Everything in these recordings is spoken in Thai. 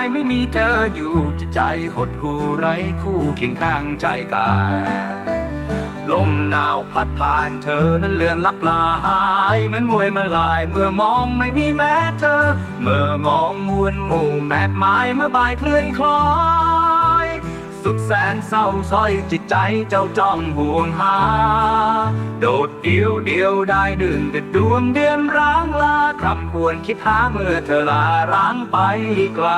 ายไม่มีเธออยู่จะใจหดหูไร้คู่เคียงข้างใจกายลมหนาวพัดผ่านเธอนั้นเลือนลับลาหายเหมือนมวยมาลาย เมื่อมองไม่มีแม้เธอ เมื่อมองมวลหมู่แมกไม้เมื่อบ่ายเคลื่อนคล้อย สุดแสนเศร้าซอยจิตใจเจ้าจ้องห่วงหา โดดเดียวเดียวได้ดื่นแต่ดวงเดือนร้างลาคำควรคิดหาเมื่อเธอลาร้างไปไกล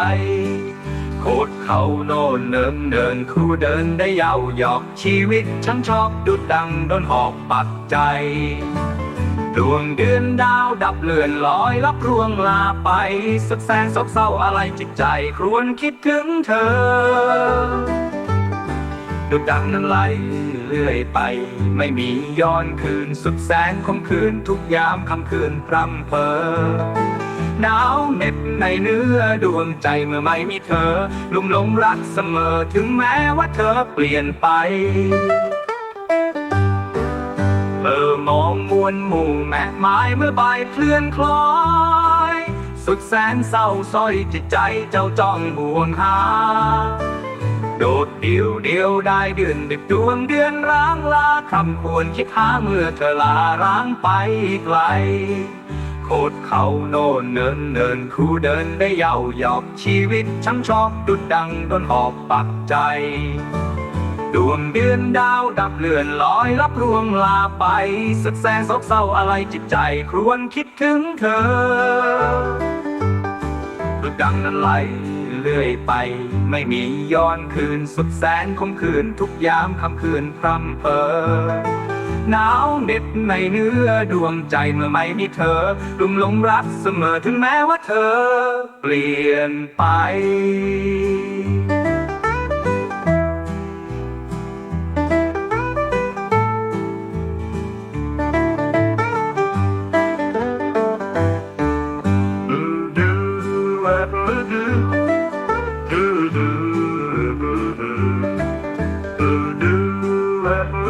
โคตรเขาโน่นเนิมเดินคู่เดินได้ยาวหยอกชีวิตฉันชอบดุดดังโดนหอกปักใจ ดวงเดือนดาวดับเลือนลอยรับรวงลาไปสุดแสนโศกเศร้าอะไรจิตใจครวญคิดถึงเธอ ดุดดังนั้นไหลเรื่อยไป ไม่มีย้อนคืน สุดแสนคมคืนทุกยามคำคืนพรำเพอหนาวเหน็บในเนื้อดวงใจเมื่อไม่มีเธอ ลุ่มหลงรักเสมอถึงแม้ว่าเธอเปลี่ยนไปเมื่อมองมวลหมู่แม่ไม้เมื่อใบเคลื่อนคล้อย สุดแสนเศร้าซอยจิตใจเจ้าจ้องห่วงหา โดดเดียวเดียวได้เดือนดึกดวงเดือนร้างลาคำควรคิดหาเมื่อเธอลาร้างไปไกลโคตรเขาโน่นเนินเนินคู่เดินได้เยาวหยอกชีวิตช่างชอบดุดดังโดนหอบปักใจ ดวงเดือนดาวดับเลือนลอยรับรวงลาไปสุดแสนโศกเศร้าอะไรจิตใจครวญคิดถึงเธอดุดดังนั้นไหล เรื่อยไป ไม่มีย้อนคืนสุดแสนคมคืนทุกยามคำคืนพรำเพ้อหนาวเหน็บในเนื้อดวงใจเมื่อไม่มีเธอลุ่มหลงรักเสมอถึงแม้ว่าเธอ เปลี่ยนไป